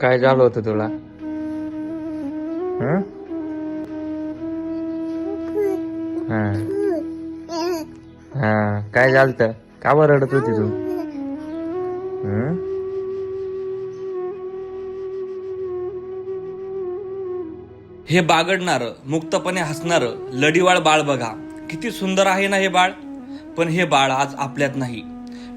काय झालं होतं तुला? हा? काय झालत? का बरं रडत होती तू? हे बागडणार मुक्तपणे हसणार लढीवाळ बाळ बघा. किती सुंदर आहे ना हे बाळ? पण हे बाळ आज आपल्यात नाही.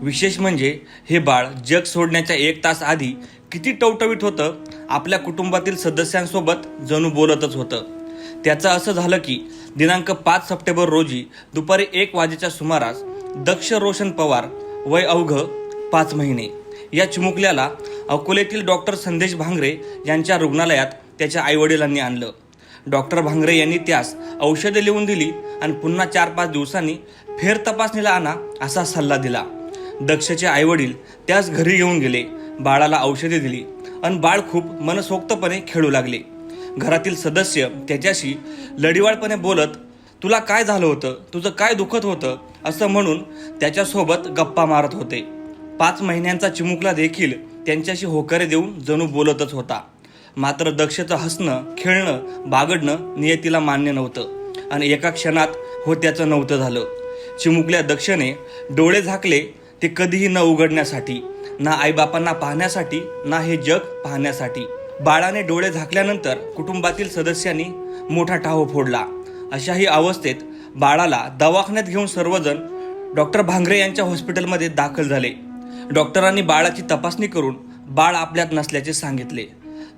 विशेष म्हणजे हे बाळ जग सोडण्याच्या एक तास आधी किती टवटवीत होतं आपल्या कुटुंबातील सदस्यांसोबत जणू बोलतच होतं. त्याचं असं झालं की दिनांक पाच सप्टेंबर रोजी दुपारी एक वाजेच्या सुमारास दक्ष रोशन पवार वय अवघ पाच महिने या चिमुकल्याला अकोलेतील डॉक्टर संदेश भांगरे यांच्या रुग्णालयात त्याच्या आईवडिलांनी आणलं. डॉक्टर भांगरे यांनी त्यास औषधे लिहून दिली आणि पुन्हा चार पाच दिवसांनी फेर तपासणीला आणा असा सल्ला दिला. दक्षचे आईवडील त्यास घरी घेऊन गेले. बाळाला औषधे दिली आणि बाळ खूप मनसोक्तपणे खेळू लागले. घरातील सदस्य त्याच्याशी लढीवाळपणे बोलत तुला काय झालं होतं? तुझं काय दुखत होतं? असं म्हणून त्याच्यासोबत गप्पा मारत होते. पाच महिन्यांचा चिमुकला देखील त्यांच्याशी होकारे देऊन जणू बोलतच होता. मात्र दक्षचं हसणं खेळणं बागडणं नियतीला मान्य नव्हतं. आणि एका क्षणात हो त्याचं नव्हतं झालं. चिमुकल्या दक्षने डोळे झाकले ते कधीही न उघडण्यासाठी ना आईबापांना पाहण्यासाठी ना हे जग पाहण्यासाठी. बाळाने डोळे झाकल्यानंतर कुटुंबातील सदस्यांनी मोठा टाहो फोडला. अशाही अवस्थेत बाळाला दवाखान्यात घेऊन सर्वजण डॉक्टर भांगरे यांच्या हॉस्पिटलमध्ये दाखल झाले. डॉक्टरांनी बाळाची तपासणी करून बाळ आपल्यात नसल्याचे सांगितले.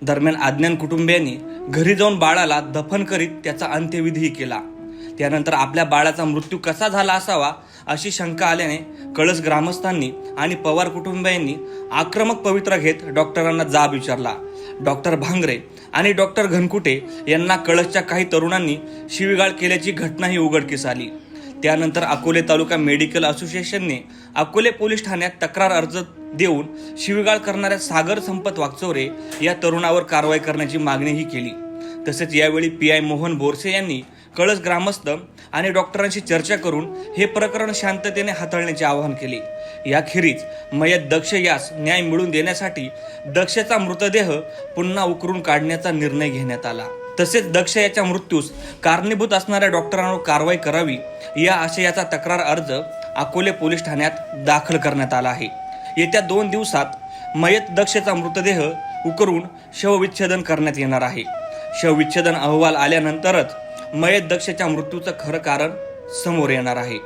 दरम्यान अज्ञान कुटुंबियांनी घरी जाऊन बाळाला दफन करीत त्याचा अंत्यविधीही केला. त्यानंतर आपल्या बाळाचा मृत्यू कसा झाला असावा अशी शंका आल्याने कळस ग्रामस्थांनी आणि पवार कुटुंबियांनी आक्रमक पवित्रा घेत डॉक्टरांना जाब विचारला. डॉक्टर भांगरे आणि डॉक्टर घनकुटे यांना कळसच्या काही तरुणांनी शिवीगाळ केल्याची घटनाही उघडकीस आली. त्यानंतर अकोले तालुका मेडिकल असोसिएशनने अकोले पोलीस ठाण्यात तक्रार अर्ज देऊन शिवीगाळ करणाऱ्या सागर संपत वागचौरे या तरुणावर कारवाई करण्याची मागणीही केली. तसेच यावेळी पी आय मोहन बोरसे यांनी कळस ग्रामस्थ आणि डॉक्टरांशी चर्चा करून हे प्रकरण शांततेने हाताळण्याचे आवाहन केले. याखेरीज मयत दक्ष यास न्याय मिळवून देण्यासाठी दक्षचा मृतदेह पुन्हा उकरून काढण्याचा निर्णय घेण्यात आला. तसेच दक्ष याच्या मृत्यूस कारणीभूत असणाऱ्या डॉक्टरांवर कारवाई करावी या आशयाचा तक्रार अर्ज अकोले पोलीस ठाण्यात दाखल करण्यात आला आहे. येत्या दोन दिवसात मयत दक्षचा मृतदेह उकरून शवविच्छेदन करण्यात येणार आहे. शवविच्छेदन अहवाल आल्यानंतरच मयत दक्षच्या मृत्यूचं खरं कारण समोर येणार आहे.